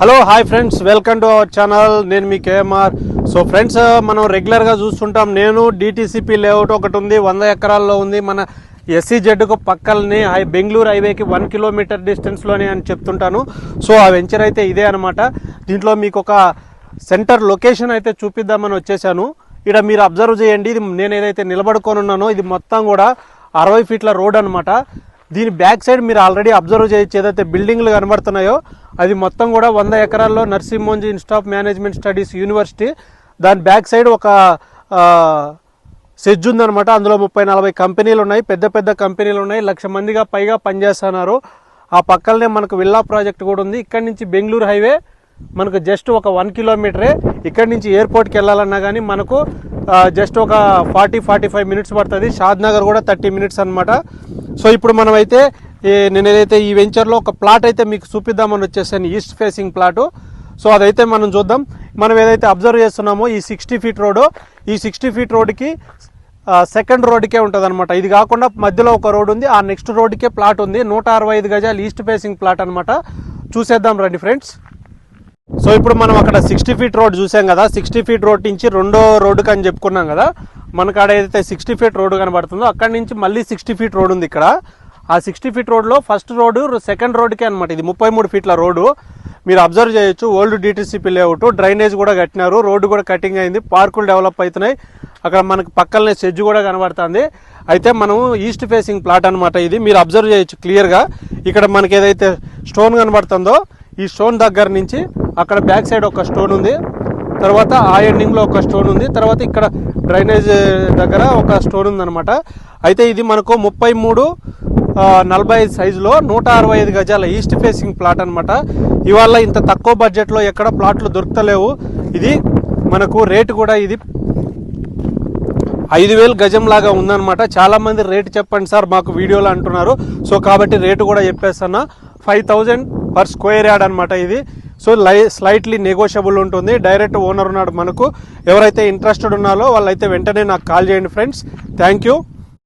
Hello hi friends welcome to our channel నేను మీ K M R. So friends uh, మనం రెగ్యులర్గా చూస్తుంటాం. నేను డిటీసీపీ లేఅవుట్ ఒకటి ఉంది వంద ఎకరాల్లో ఉంది. మన ఎస్సీ జెడ్కు పక్కల్ని హై బెంగళూరు హైవేకి వన్ కిలోమీటర్ డిస్టెన్స్లోనే అని చెప్తుంటాను. సో ఆ వెంచర్ అయితే ఇదే అనమాట దీంట్లో మీకు ఒక సెంటర్ లొకేషన్ అయితే చూపిద్దామని వచ్చేసాను. ఇక్కడ మీరు అబ్జర్వ్ చేయండి. ఇది నేను ఏదైతే నిలబడుకొని ఉన్నానో ఇది మొత్తం కూడా అరవై ఫీట్ల రోడ్ అనమాట దీని బ్యాక్ సైడ్ మీరు ఆల్రెడీ అబ్జర్వ్ చేయొచ్చు ఏదైతే బిల్డింగ్లు కనబడుతున్నాయో అది మొత్తం కూడా వంద ఎకరాల్లో నర్సింహోంజీ institute of management studies university. దాని బ్యాక్ సైడ్ ఒక సెజ్ ఉందనమాట అందులో ముప్పై నలభై కంపెనీలు ఉన్నాయి పెద్ద పెద్ద కంపెనీలు ఉన్నాయి లక్ష మందిగా పైగా పనిచేస్తున్నారు. ఆ పక్కనే మనకు విల్లా ప్రాజెక్ట్ కూడా ఉంది. ఇక్కడి నుంచి బెంగళూరు హైవే మనకు జస్ట్ ఒక వన్ కిలోమీటరే. ఇక్కడి నుంచి ఎయిర్పోర్ట్కి వెళ్ళాలన్నా కానీ మనకు జస్ట్ ఒక ఫార్టీ ఫార్టీ ఫైవ్ మినిట్స్ పడుతుంది. షాద్ నగర్ కూడా థర్టీ మినిట్స్ అనమాట సో ఇప్పుడు మనమైతే నేనేదైతే ఈ- వెంచర్లో ఒక ప్లాట్ అయితే మీకు చూపిద్దామని వచ్చేసాను ఈస్ట్ ఫేసింగ్ ప్లాటు సో అదైతే మనం చూద్దాం. మనం ఏదైతే అబ్జర్వ్ చేస్తున్నామో ఈ సిక్స్టీ ఫీట్ రోడ్డు ఈ సిక్స్టీ ఫీట్ రోడ్కి సెకండ్ రోడ్డుకే ఉంటుంది అనమాట ఇది కాకుండా మధ్యలో ఒక రోడ్ ఉంది ఆ నెక్స్ట్ రోడ్కే ప్లాట్ ఉంది. నూట అరవై ఐదు గజాలు ఈస్ట్ ఫేసింగ్ ప్లాట్ అనమాట చూసేద్దాం రండి ఫ్రెండ్స్ సో ఇప్పుడు మనం అక్కడ సిక్స్టీ ఫీట్ రోడ్ చూసాం కదా సిక్స్టీ ఫీట్ రోడ్ నుంచి రెండో రోడ్డుకి అని చెప్పుకున్నాం కదా మనకు ఆడ ఏదైతే సిక్స్టీ ఫీట్ రోడ్ కనబడుతుందో అక్కడ నుంచి మళ్ళీ సిక్స్టీ ఫీట్ రోడ్ ఉంది ఇక్కడ. ఆ సిక్స్టీ ఫీట్ రోడ్లో ఫస్ట్ రోడ్డు సెకండ్ రోడ్కే అనమాట ఇది ముప్పై మూడు ఫీట్ల రోడ్డు. మీరు అబ్జర్వ్ చేయొచ్చు ఓల్డ్ డిటీసీపీ లేఅవుట్ డ్రైనేజ్ కూడా కట్టినారు రోడ్డు కూడా కటింగ్ అయింది పార్కులు డెవలప్ అవుతున్నాయి. అక్కడ మనకు పక్కనే సెజ్ కూడా కనబడుతుంది. అయితే మనం ఈస్ట్ ఫేసింగ్ ప్లాట్ అనమాట ఇది మీరు అబ్జర్వ్ చేయొచ్చు క్లియర్గా. ఇక్కడ మనకి ఏదైతే స్టోన్ కనబడుతుందో ఈ స్టోన్ దగ్గర నుంచి అక్కడ బ్యాక్ సైడ్ ఒక స్టోన్ ఉంది. తర్వాత ఆ ఎండింగ్లో ఒక స్టోన్ ఉంది. తర్వాత ఇక్కడ డ్రైనేజ్ దగ్గర ఒక స్టోన్ ఉందన్నమాట. అయితే ఇది మనకు ముప్పై మూడు నలభై ఐదు సైజులో నూట అరవై ఐదు గజాల ఈస్ట్ ఫేసింగ్ ప్లాట్ అనమాట ఇవాళ ఇంత తక్కువ బడ్జెట్లో ఎక్కడ ప్లాట్లు దొరుకుతలేవు. ఇది మనకు రేటు కూడా ఇది ఐదు వేలు గజం లాగా ఉందన్నమాట. చాలామంది రేటు చెప్పండి సార్ మాకు వీడియోలో అంటున్నారు. సో కాబట్టి రేటు కూడా చెప్పేస్తున్నా. Five thousand per square yard అనమాట ఇది. సో లై స్లైట్లీ నెగోషియబుల్ ఉంటుంది. డైరెక్ట్ ఓనర్ ఉన్నాడు మనకు. ఎవరైతే ఇంట్రెస్టెడ్ ఉన్నారో వాళ్ళైతే వెంటనే నాకు కాల్ చేయండి ఫ్రెండ్స్. Thank you